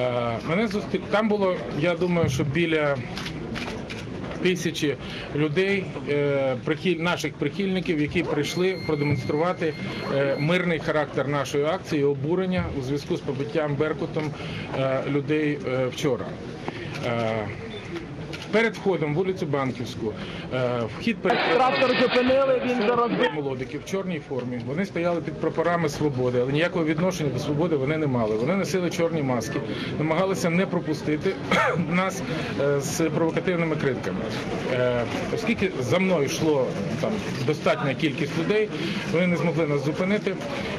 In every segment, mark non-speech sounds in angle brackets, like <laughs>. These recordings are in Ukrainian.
Е, Мене зустрі... Там було, я думаю, що біля тисячі людей, е, наших прихильників, які прийшли продемонструвати е, мирний характер нашої акції, обурення у зв'язку з побиттям Беркутом людей вчора. Перед входом в вулицю Банківську е, вхід перекрив Трактор зупинили, він зараз молодики в чорній формі. Вони стояли під прапорами свободи, але ніякого відношення до свободи вони не мали. Вони носили чорні маски, намагалися не пропустити <clears throat> нас е, з провокативними криками. Е, Оскільки за мною йшло там достатня кількість людей, вони не змогли нас зупинити.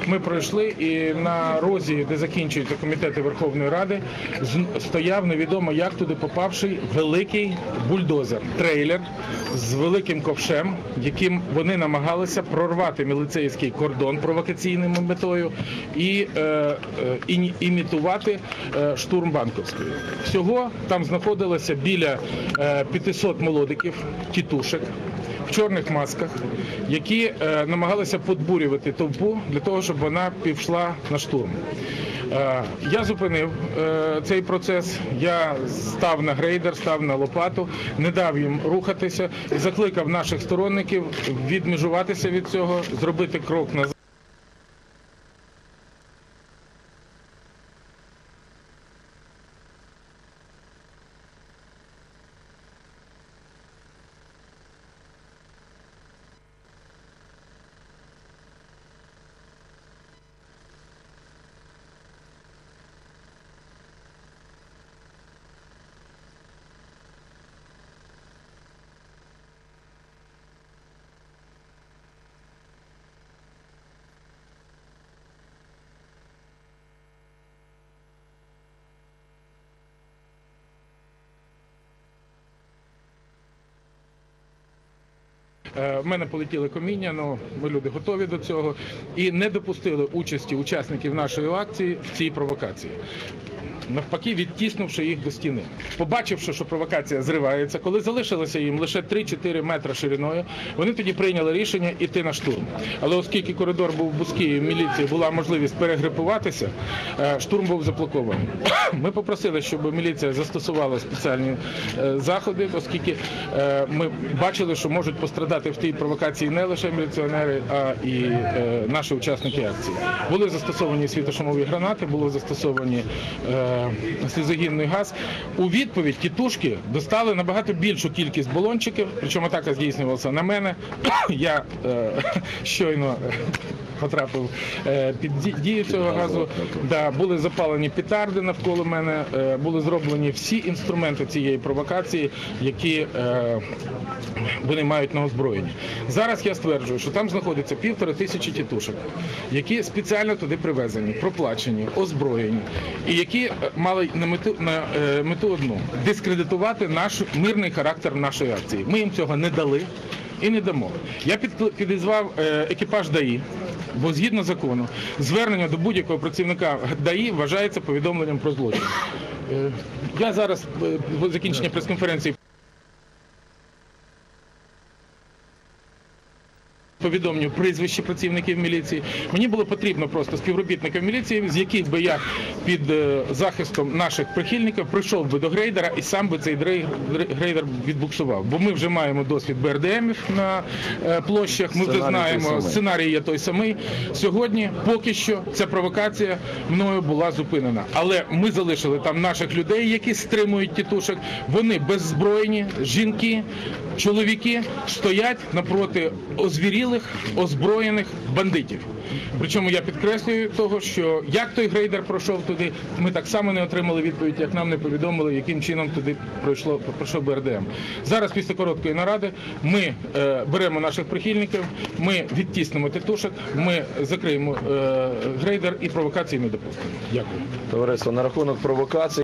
Ми пройшли і на розі, де закінчуються комітети Верховної Ради, стояв невідомо як туди попавший великий бульдозер, трейлер з великим ковшем, яким вони намагалися прорвати міліцейський кордон провокаційною метою і е, е, імітувати е, штурм банковської. Всього там знаходилося біля е, 500 молодиків, тітушек чорних масках, які е, намагалися подбурювати товпу для того, щоб вона пішла на штурм. Е, Я зупинив е, цей процес. Я став на грейдер, став на лопату, не дав їм рухатися і закликав наших сторонників відмежуватися від цього, зробити крок назад. В мене полетіли коміння, але ми люди готові до цього і не допустили участі учасників нашої акції в цій провокації. Навпаки, відтіснувши їх до стіни. Побачивши, що провокація зривається, коли залишилося їм лише 3-4 метри шириною, вони тоді прийняли рішення йти на штурм. Але оскільки коридор був вузький, в міліції була можливість перегрупуватися, е, штурм був заблокований. <coughs> Ми попросили, щоб міліція застосувала спеціальні е, заходи, оскільки е, ми бачили, що можуть пострадати в тій провокації не лише міліціонери, а і наші учасники акції. Були застосовані світошумові гранати, були застосовані слізогінний газ. У відповідь тітушки достали набагато більшу кількість балончиків, причому атака здійснювалася на мене. <coughs> Я е, <laughs> щойно е, потрапив е, під дію цього газу. Да, були запалені петарди навколо мене, е, були зроблені всі інструменти цієї провокації, які е, вони мають на озброєнні. Зараз я стверджую, що там знаходиться півтори тисячі тітушок, які спеціально туди привезені, проплачені, озброєні, і які е, мали на мету на е, мету одну дискредитувати наш мирний характер нашої акції. Ми їм цього не дали. І не дамо. Я підізвав е, екіпаж ДАІ, бо згідно закону, звернення до будь-якого працівника ДАІ вважається повідомленням про злочин. Я зараз закінчення прес-конференції Повідомлю прізвище працівників міліції. Мені було потрібно просто співробітників міліції, з яких би я під е, захистом наших прихильників прийшов би до грейдера і сам би цей грейдер відбуксував. Бо ми вже маємо досвід БРДМів на е, площах. Ми вже знаємо сценарій є той самий. Сьогодні поки що ця провокація мною була зупинена. Але ми залишили там наших людей, які стримують тітушок. Вони беззбройні, жінки, чоловіки стоять напроти озвірілих, озброєних бандитів. Причому я підкреслюю того, що як той грейдер пройшов туди, ми так само не отримали відповідь, як нам не повідомили, яким чином туди пройшло пройшов БРДМ. Зараз після короткої наради ми е, беремо наших прихильників, ми відтіснимо титушок, ми закриємо е, грейдер і провокації не допустимо. Дякую. Товариство, на рахунок провокацій.